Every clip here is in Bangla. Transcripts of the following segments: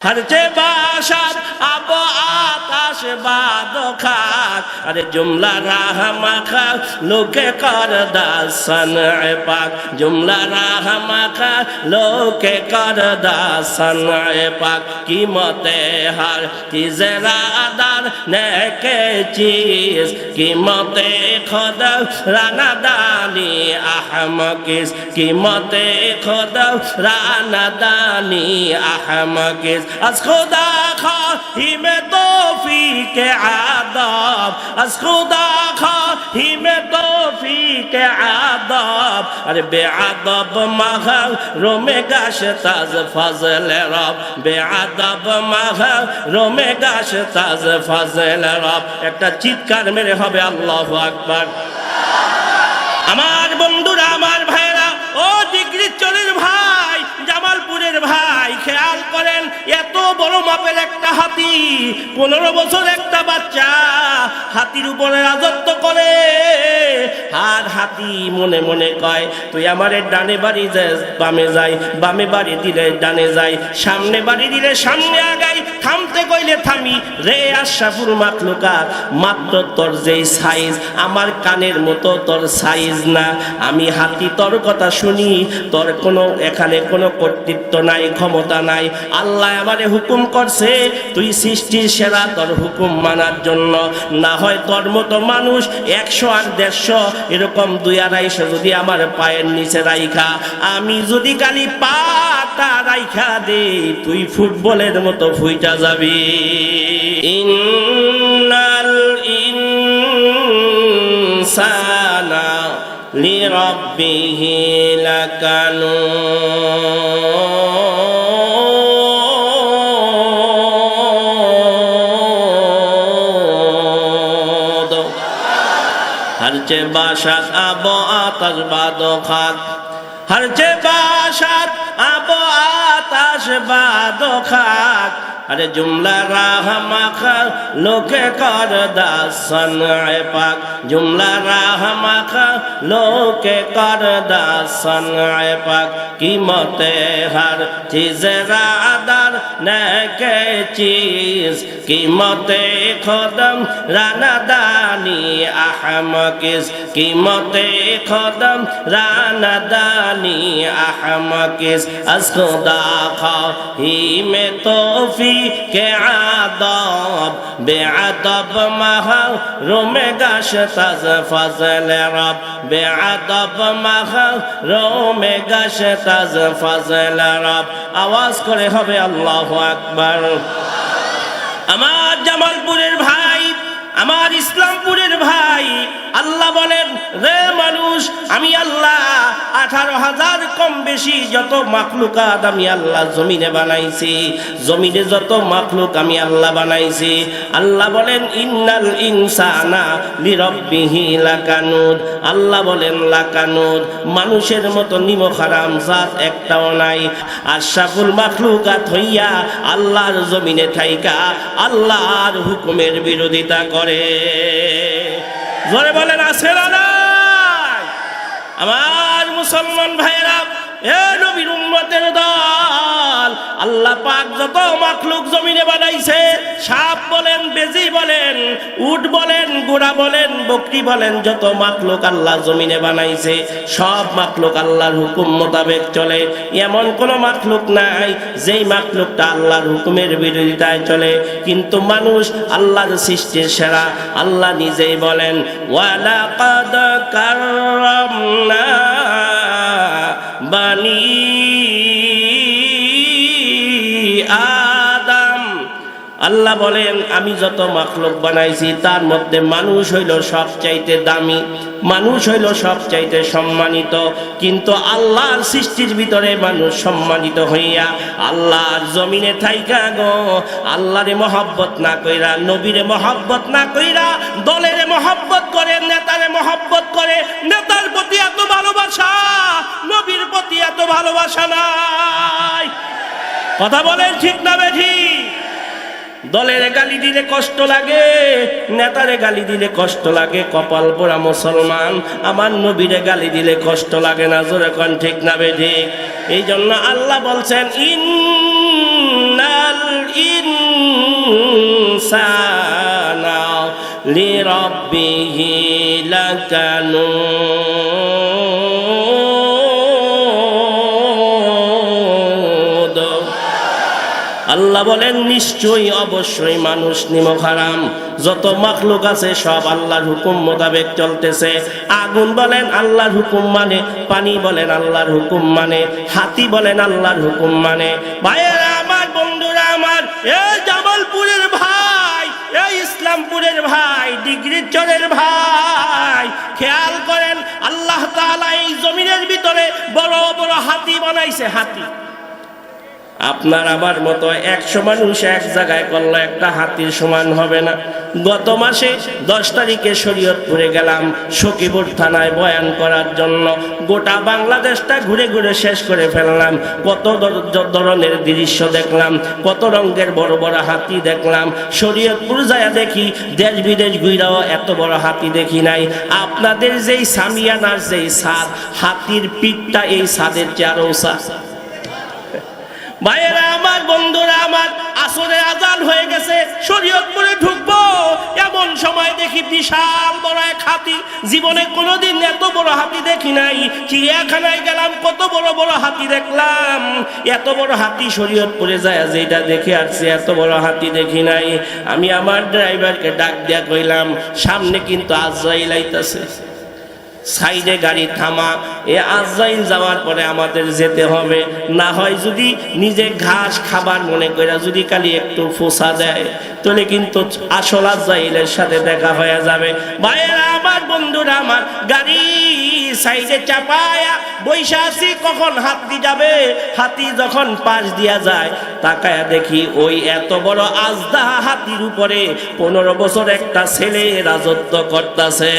হরচে বাসাত আব আকাশ বাদ আরে জুমলা রাহা মাখা, লোকে কর দাসন পাক। জুমলা রাহা মাখা, লোকে কর দাসন পাক। কি মতে হার, কি জেরা আদার নেকে চিস। কি মতে খদ, রানা দানি আহমকিস। কি মতে খদ, রানা দানি আহমকিস। আজ খোদা খা, হিমে তো ফি কে আদা। توفیق عذاب از خدا خواهیم توفیق عذاب আরে বে আদব মাহা রোমে গাছ তাজ ফজল রব বে আদব মাহা রোমে গাছ তাজ ফজল রব একটা চিৎকার মেরে হবে আল্লাহু আকবার আমার বন্ধুরা আমার করেন এত বড় মাপের একটা হাতি পনেরো বছর একটা বাচ্চা হাতির উপরে রাজত্ব করে। আর হাতি মনে মনে কয়, তুই আমার ডানে বাড়ি যাস বামে যাই, বামে বাড়ি দিলে ডানে যাই, সামনে বাড়ি দিলে সামনে আগাই, থামতে কইলে থামি, রে আশাপুর মাতলুকা মাত্র তোর যেই সাইজ, আমার কানের মতো তোর সাইজ না, আমি হাতি তোর কথা শুনি, তোর কোনো, এখানে কোনো কর্তৃত্ব নাই, ক্ষমতা নাই, আল্লাহ আমারে হুকুম করছে, তুই সৃষ্টির সেরা তোর হুকুম মানার জন্য, না হয় তোর মতো মানুষ একশো আর দেড়শো এরকম দুই আড়াইশো যদি আমার পায়ের নিচে রাইখা, আমি যদি খালি পাটা রাইখা দে, তুই ফুটবলের মতো ফুইটা যাবি। ইন্নাল ইনসানা লিরাব্বিহি লাকানুদ হরচে বাসাত আব আতাশ বাদ খাক হরচে বাসাত আব আতাশ বাদ খাক আরে জুমলা রাহমা খা, লোকে কর দাসন পাক। জুমলা রাহমা খা, লোকে কর দাসন পাক। কিমতে হর চিজ রাদার নেকে চিজ। কিমতে খদম রানাদানি আহমকিস কিমতে খদম রানাদানি আহমকিস আজ খুদা খাহিমে তোফি কে আদব? বেআদব মাহা রোমে গাছ তাজ ফজল রব। বেআদব মাহা রোমে গাছ তাজ ফজল রব। আওয়াজ করে হবে আল্লাহু আকবার। আমার জামালপুরের ভাই, আমার ইসলামপুরের ভাই আল্লাহ বলেন রে মানুষ, আমি আল্লাহ, আঠারো হাজার কম বেশি যত মাখলুকাত আমি আল্লাহ জমিনে বানাইছি, জমিনে যত মাখলুক আমি আল্লাহ বানাইছি। আল্লাহ বলেন, ইন্নাল ইনসানা লিরব্বিহি লাকানুদ। আল্লাহ বলেন, লাকানুদ, মানুষের মতো নিমখ হারাম জাত একটাও নাই। আর আশাফুল মাখলুকাত হইয়া আল্লাহর জমিনে থাইকা আল্লাহর হুকুমের বিরোধিতা করে। জোরে বলেন আছে না? আমার মুসলমান ভাইরা আল্লাহ পাক যত মাখলুক জমিনে বানাইছে, সাপ বলেন, বেজি বলেন, উট বলেন, গোড়া বলেন, বকরি বলেন, যত মাখলুক আল্লাহ জমিনে বানাইছে, সব মাখলুক আল্লাহর হুকুম মোতাবেক চলে। এমন কোন মাখলুক নাই, যেই মাখলুকটা আল্লাহর হুকুমের বিরোধিতায় চলে। কিন্তু মানুষ আল্লাহর সৃষ্টির সেরা, আল্লাহ নিজেই বলেন, ওয়ালাকাদ কাররামনা বানি আদম। আল্লাহ বলেন, আমি যত মাখলুক বানাইছি, তার মধ্যে মানুষ হইল সবচাইতে দামি, মানুষ হইল সবচাইতে সম্মানিত। কিন্তু আল্লাহর সৃষ্টির ভিতরে মানুষ সম্মানিত হইয়া আল্লাহর জমিনে থাইকা গো, আল্লাহরে মহব্বত না কইরা, নবীরে মহব্বত না কইরা, দলের মহব্বত করে, নেতারে মহব্বত করে, নেতার প্রতি এত ভালোবাসা, নবীর প্রতি এত ভালোবাসা নাই। কথা বলেন ঠিক না বেঠি? দলের গালি দিলে কষ্ট লাগে, নেতারে গালি দিলে কষ্ট লাগে, কপাল পোড়া মুসলমান, আমার নবীরে গালি দিলে কষ্ট লাগে না, জোরে কন ঠিক না বেঠি? এই জন্য আল্লাহ বলছেন ইন ইনসানা লিরব্বিহি লাকানুন। আল্লাহ বলেন, নিশ্চয়ই, অবশ্যই মানুষ নিমক হারাম যত মাখলুক আছে, সব আল্লাহর হুকুম মোতাবেক চলতেছে। আগুন বলেন আল্লাহর হুকুম মানে পানি বলেন আল্লাহর হুকুম মানে হাতি বলেন আল্লাহর হুকুম মানে। ভাইয়েরা আমার, বন্ধুরা আমার এই জামালপুরের ভাই এই ইসলামপুরের ভাই, ডিগ্রির চরের ভাই, খেয়াল করেন, আল্লাহ তাআলা এই জমিনের ভিতরে বড় বড় হাতি বানাইছে, হাতি। আপনার আমার মতো একশো মানুষ এক জায়গায় করলে, একটা হাতির সমান হবে না। গত মাসে দশ তারিখে শরীয়তপুরে গেলাম সখীপুর থানায় বয়ান করার জন্য। গোটা বাংলাদেশটা ঘুরে ঘুরে শেষ করে ফেললাম। কত ধরনের দৃশ্য দেখলাম, কত রঙের বড় বড় হাতি দেখলাম। শরীয়তপুর যায় দেখি, দেশ বিদেশ ঘুরাও এত বড় হাতি দেখি নাই। আপনাদের যেই সামিয়ানার যেই সাদ হাতির পিঠটা এই সাদের চেয়ারও সাদ ভাইয়েরা, আমার বন্ধুরা, আমার আসরে আজান হয়ে গেছে, শরীয়তপুরে ঢুকবো। এমন সময় দেখি বিশাল বড় এক হাতি। জীবনে কোনোদিন এত বড় হাতি দেখি নাই। চিড়িয়াখানায় গেলাম, কত বড় বড় হাতি দেখলাম। এত বড় হাতি শরীয়তপুরে যায়, যেটা দেখে আসছে এত বড় হাতি দেখি নাই। আমি আমার ড্রাইভারকে ডাক দিয়া কইলাম, সামনে কিন্তু আজরাইল আইতাছে। সাইডে গাড়ি থামা, এ আজরাইল যাওয়ার পরে আমাদের যেতে হবে। না হয় যদি নিজে ঘাস খাবার মনে করে যদি খালি একটু ফোসা দেয়, তাহলে কিন্তু আসল আজরাইলের সাথে দেখা হয়ে যাবে। ভাইয়েরা, আমার বন্ধুরা, আমার গাড়ি সাইডে চাপায়া বৈশা আছি, কখন হাতি যাবে? হাতি যখন পাশ দিয়া যায়, তাকায়া দেখি ওই এত বড় আজদা হাতির উপরে পনেরো বছর একটা ছেলে রাজত্ব করতেছে।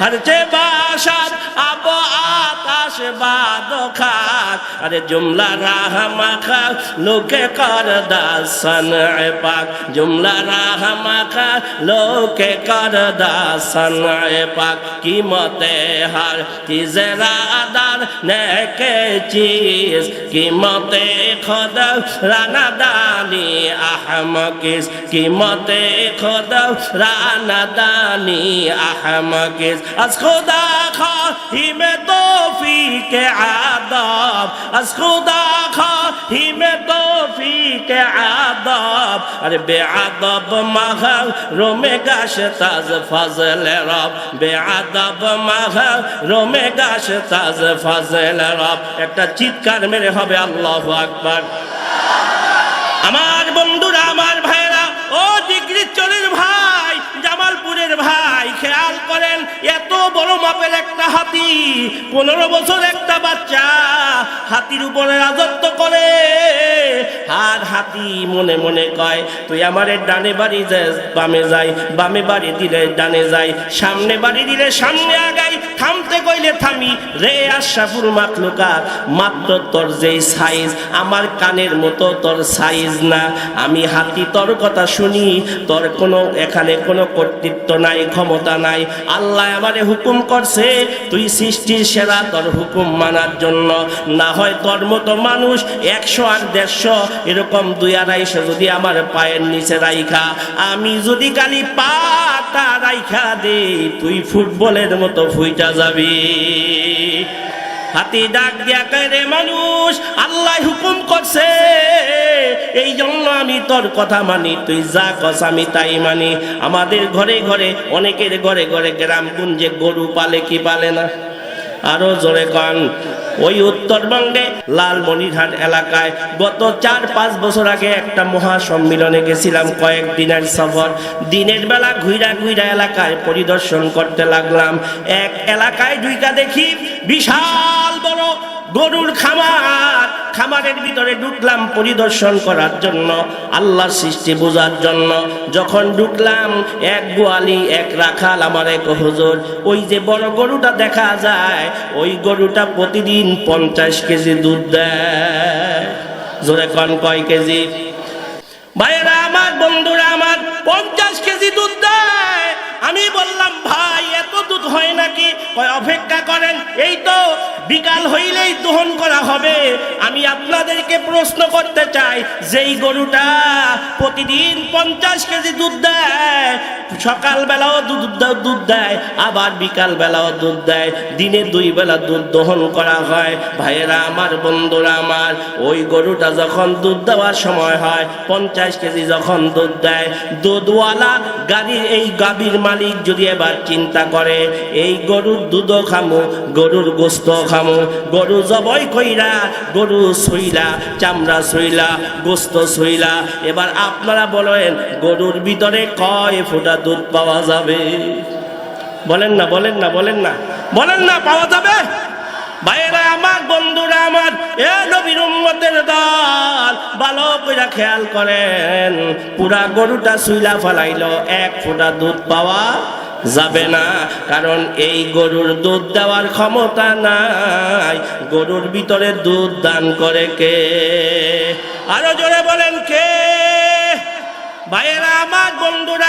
হরচে বাসার আব আকাশ বাদ খাক আরে জুমলা রাহ মাখা লোকে কর দাসন পাক জুমলা রাহ মাখা লোকে কর দাসন পাক কিমতে হর তিজরাদার নেকে চিজ কিমতে খদ রানা দানি আহমকিস কিমতে খদ রানা দানি আহমকিস از خدا خواهیم توفیق عذاب از خدا خواهیم توفیق عذاب اره به عذاب مغل رومه گشت از فضل رب به عذاب مغل رومه گشت از فضل رب একটা চিৎকার মেরে হবে আল্লাহু আকবার আমার বন্ধুরা আমার বড় মাপের একটা হাতি, পনেরো বছর একটা বাচ্চা, হাতির উপরে রাজত্ব করে। আর হাতি মনে মনে কয়, তুই আমার ডানে বাড়ি বামে যাই, বামে বাড়ি দিলে ডানে যাই, সামনে বাড়ি দিলে সামনে আগাই থামতে কইলে থামি, রে আশাপুর মাতলুকার মাত্র তোর যেই সাইজ, আমার কানের মতো তোর সাইজ না। আমি হাতি, তোর কথা শুনি, তোর কোনো, এখানে কোনো কর্তৃত্ব নাই, ক্ষমতা নাই। আল্লাহ আমারে হুকুম করছে, তুই সৃষ্টির সেরা, তোর হুকুম মানার জন্য। না হয় তোর মতো মানুষ একশো আর দেড়শো, এরকম দুই আড়াইশো যদি আমার পায়ের নিচে রাইখা। আমি যদি খালি পাটা রাইখা দে, তুই ফুটবলের মতো ফুইটা যাবি। হাতি ডাক দিয়া রে মানুষ, আল্লাহ হুকুম করছে। এই জন্য আমি তোর কথা মানি, তুই যা কস আমি তাই মানি। আমাদের ঘরে ঘরে, অনেকের ঘরে ঘরে গ্রাম গুঞ্জে গরু পালে কি পালে না? আরও জোরে কন। ওই উত্তরবঙ্গে লালমনিরহাট এলাকায় গত চার পাঁচ বছর আগে একটা মহা সম্মিলনে গেছিলাম কয়েক দিনের সফর। দিনের বেলা ঘুইরা ঘুইরা এলাকায় পরিদর্শন করতে লাগলাম। এক এলাকায় দুইটা দেখি বিশাল বড় গরুর খামার। খামারের ভিতরে ঢুকলাম পরিদর্শন করার জন্য আল্লাহর সৃষ্টি বোঝার জন্য। যখন ঢুকলাম, এক গোয়ালি, এক রাখাল আমার এক হুজুর। ওই যে বড় গরুটা দেখা যায়, ওই গরুটা প্রতিদিন পঞ্চাশ কেজি দুধ দেয়। জোরে কন কয় কেজি? ভাইয়েরা আমার, বন্ধুরা আমার, পঞ্চাশ কেজি দুধ দেয়। আমি বললাম হয় নাকি? কয়, অপেক্ষা করেন, এই তো বিকাল হইলেই দহন করা হবে। আমি আপনাদেরকে প্রশ্ন করতে চাই, যেই গরুটা প্রতিদিন পঞ্চাশ কেজি দুধ দেয় সকালবেলাও দুধ দুধ দেয়, আবার বিকাল বেলাও দুধ দেয়। দিনে দুই বেলা দুধ দহন করা হয়। ভাইয়েরা আমার, বন্ধুরা আমার, ওই গরুটা যখন দুধ দেওয়ার সময় হয়, পঞ্চাশ কেজি যখন দুধ দেয়, দুধওয়ালা গাড়ির এই গাভীর মালিক যদি এবার চিন্তা করে, এই গরুর দুধও খামো, গরুর গোস্ত খামো, গরু জবই কইরা, গরু সইলা চামড়া সইলা গোস্ত সইলা এবার আপনারা বলেন, গরুর ভিতরে কয় ফোঁটা দুধ পাওয়া যাবে? বলেন না বলেন না বলেন না। বলেন না, পাওয়া যাবে? ভাইয়েরা, আমার বন্ধুরা আমার, এ নবীর উম্মতের দল, ভালো করে খেয়াল করেন। পুরা গরুটা সুইলা ফেলাইলো, এক ফোঁটা দুধ পাওয়া যাবে না। কারণ এই গরুর দুধ দেওয়ার ক্ষমতা নাই। গরুর ভিতরে দুধ দান করে কে? আরও জোরে বলেন কে? ভাইয়েরা, আমার বন্ধুরা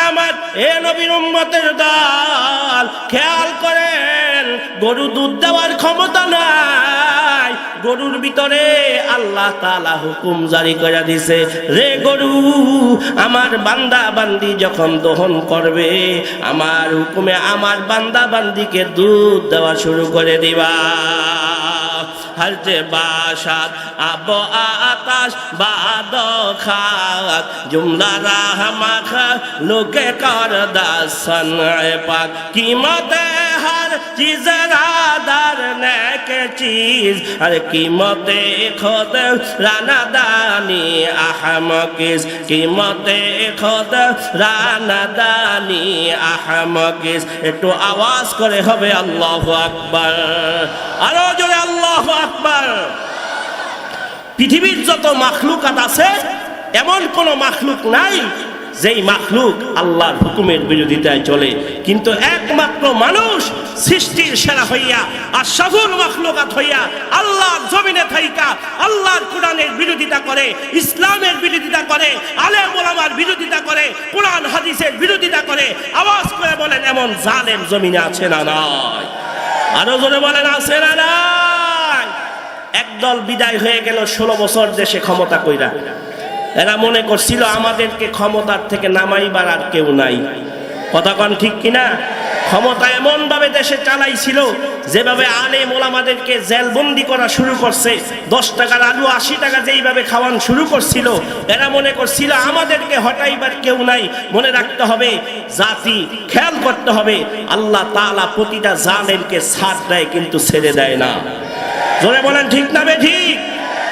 এ নবীর উম্মতের দল, খেয়াল করেন গরু দুধ দেওয়ার ক্ষমতা নাই। গরুর ভিতরে আল্লাহ তালা হুকুম জারি করে দিছে, রে গরু, আমার বান্দা বান্দি যখন দহন করবে, আমার হুকুমে আমার বান্দা বান্দিকে দুধ দেওয়া শুরু করে দিবা। হরজে বাসাত, আব আতাস বাদ খাত। জুমলা রাহমা খা লোকে কর দাসন পাক কিমতে হর চিজ রাদার নেকে চিজ? আর কিমতে খোদ রানা দানি আহমকিস? কিমতে খোদ রানা দানি আহমকিস? একটু আওয়াজ করে হবে আল্লাহ আকবার। আরও জোরে আল্লাহ আকবার। পৃথিবীর যত মাখলুকাত আছে, এমন কোন মাখলুক নাই যেই মাখলুক আল্লাহর হুকুমের বিরোধিতায় চলে। কিন্তু একমাত্র মানুষ সৃষ্টির সেরা হইয়া আর সফল মাখলুকাত হইয়া আল্লাহর জমিনে থাইকা, আল্লাহর কোরআনের বিরোধিতা করে, ইসলামের বিরোধিতা করে, আলেম ওলামার বিরোধিতা করে, কোরআন, হাদিসের বিরোধিতা করে, আওয়াজ করে বলেন, এমন জালেম জমিনে আছে না নয় আরও জোরে বলেন, আছে না একদল বিদায় হয়ে গেল, ষোলো বছর দেশে ক্ষমতা কইরা। এরা মনে করছিল, আমাদেরকে ক্ষমতার থেকে নামাইবার আর কেউ নাই। কথা কন ঠিক কিনা? ক্ষমতা এমন ভাবে দেশে চালাইছিল, যেভাবে আলে মোলামাদেরকে জেলবন্দি করা শুরু করছে। দশ টাকার আলু, আশি টাকা যেইভাবে খাওয়ান শুরু করছিল, এরা মনে করছিল আমাদেরকে হটাইবার কেউ নাই। মনে রাখতে হবে, জাতি খেয়াল করতে হবে, আল্লাহ তাআলা প্রতিটা জালেমকে ছাড় দেয় কিন্তু ছেড়ে দেয় না। জোরে বলেন, ঠিক না বে ঠিক?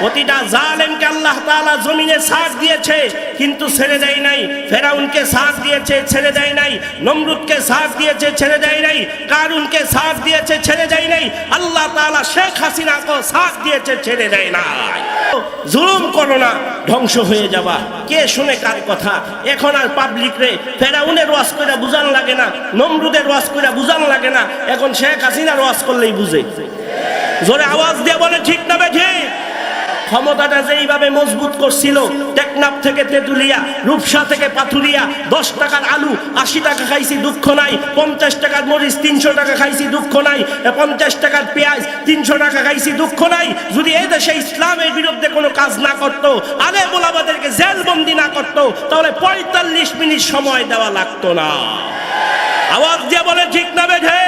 প্রতিটা জালেমকে আল্লাহ তাআলা জমিনে সাথ দিয়েছে, কিন্তু ছেড়ে দেয় নাই। ফেরাউনকে সাথ দিয়েছে, ছেড়ে দেয় নাই। নমরুদকে সাথ দিয়েছে, ছেড়ে দেয় নাই। কারুনকে সাথ দিয়েছে, ছেড়ে দেয় নাই। আল্লাহ তাআলা শেখ হাসিনাকে সাথ দিয়েছে, ছেড়ে দেয় নাই। জুলুম করো না, ধ্বংস হয়ে যাবা। কে শুনে কার কথা? এখন আর পাবলিক রে ফেরাউনের ওয়াজ করে বুঝান লাগে না, নমরুদের ওয়াজ করে বুঝান লাগে না। এখন শেখ হাসিনার ওয়াজ করলেই বুঝে। জোরে আওয়াজ দিয়ে বলে ঠিক না বেঠে? ক্ষমতাটা যেইভাবে মজবুত করছিল, টেকনাফ থেকে তেঁতুলিয়া, রূপসা থেকে পাথুরিয়া, দশ টাকার আলু, আশি টাকা খাইছি, দুঃখ নাই। পঞ্চাশ টাকার মরিচ, তিনশো টাকা খাইছি, দুঃখ নাই। পঞ্চাশ টাকার পেঁয়াজ, তিনশো টাকা খাইছি, দুঃখ নাই। যদি এই দেশে ইসলামের বিরুদ্ধে কোনো কাজ না করতো, আলে মোলাবাদেরকে জেলবন্দি না করতো, তাহলে পঁয়তাল্লিশ মিনিট সময় দেওয়া লাগতো না। আওয়াজ দিয়ে বলে, ঠিক না বেঠে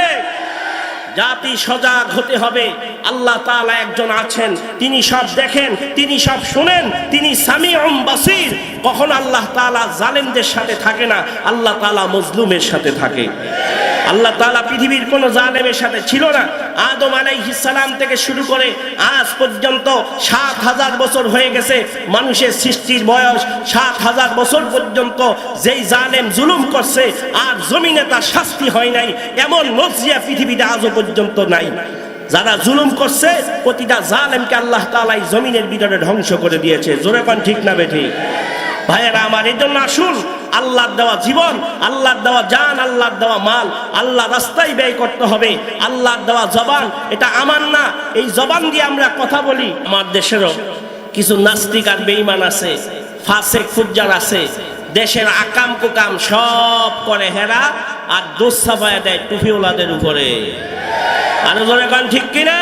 জাতি সজাগ হতে হবে। আল্লাহ তালা একজন আছেন, তিনি সব দেখেন, তিনি সব শুনেন, তিনি সামি বাসির। কখন আল্লাহ তালা জালেমদের সাথে থাকে না, আল্লাহ তালা মজলুমের সাথে থাকে। আল্লাহ তাআলা পৃথিবীর কোন জালেমের সাথে ছিল না। আদম সালাম থেকে শুরু করে আজ পর্যন্ত সাত হাজার বছর হয়ে গেছে মানুষের সৃষ্টির বয়স। সাত হাজার বছর পর্যন্ত যেই জালেম জুলুম করছে, আর জমিনে তার শাস্তি হয় নাই, এমন নজিয়া পৃথিবীতে আজও পর্যন্ত নাই। যারা জুলুম করছে, প্রতিটা জালেমকে আল্লাহ তালাই জমিনের ভিতরে ধ্বংস করে দিয়েছে। জোরে পান ঠিক না বেঠিক ভাইয়েরা, আমার এই জন্য আসুন। আল্লাহর দেওয়া জীবন, আল্লাহর দেওয়া জান, আল্লাহর দেওয়া মাল, আল্লাহ রাস্তায় ব্যয় করতে হবে। আল্লাহর দেওয়া জবান, এটা আমার না। এই জবান দিয়ে আমরা কথা বলি। আমার দেশেরও কিছু নাস্তিক আর বেঈমান আছে, ফাসেক, ফুজ্জার আছে। দেশের আকাম কুকাম সব করে হেরা আর দোষ দেয় টুপিওয়ালাদের উপরে। আরও জোরে গান ঠিক কিনা?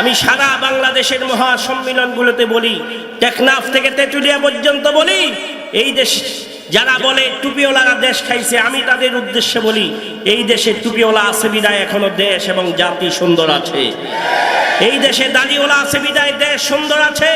আমি সারা বাংলাদেশের মহা সম্মিলনগুলোতে বলি, টেকনাফ থেকে তেঁতুলিয়া পর্যন্ত বলি, এই দেশ যারা বলে টুপিওয়ালারা দেশ খাইছে, আমি তাদের উদ্দেশ্যে বলি, এই দেশে টুপিওলা আছে বিদায়, এখনও দেশ এবং জাতি সুন্দর আছে। এই দেশে দাড়িওয়ালা আছে বিদায়, দেশ সুন্দর আছে।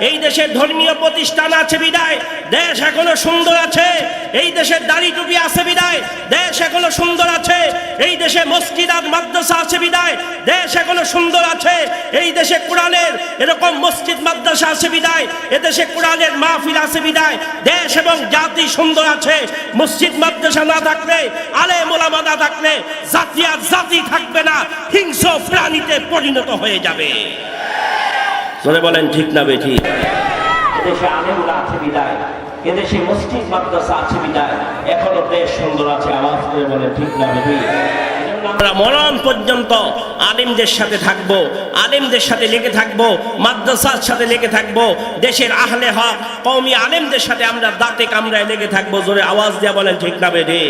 এই দেশে ধর্মীয় প্রতিষ্ঠান আছে বিদায়। দেশ এখনও সুন্দর আছে। এই দেশের দাড়ি টুপি আছে বিদায়। দেশ এখনও সুন্দর আছে। এই দেশে মসজিদ আর মাদ্রাসা আছে বিদায়। দেশ এখনও সুন্দর আছে। এই দেশে কোরআনের এরকম মসজিদ, মাদ্রাসা আছে বিদায়। এদেশে কোরআনের মাহফিল আছে বিদায়। দেশ এবং জাতি সুন্দর আছে। মসজিদ, মাদ্রাসা না থাকলে আলে মোলামা না থাকলে, জাতি আর জাতি থাকবে না। হিংস্র প্রাণীতে পরিণত হয়ে যাবে। জোরে বলেন, ঠিক না বেঠি। এদেশে আলেমরা আছে বিদায়। এদেশে মসজিদ, মাদ্রাসা আছে বিদায়। এখনও দেশ সুন্দর আছে, আওয়াজ করে বলেন ঠিক না বেঠি। আমরা মরণ পর্যন্ত আলিমদের সাথে থাকব, আলিমদের সাথে লেগে থাকব, মাদ্রাসার সাথে লেগে থাকব, দেশের আহলে হক, কওমি আলেমদের সাথে আমরা দাঁতে কামড়ায় লেগে থাকব, জোরে আওয়াজ দেওয়া বলেন, ঠিক না বেঠি।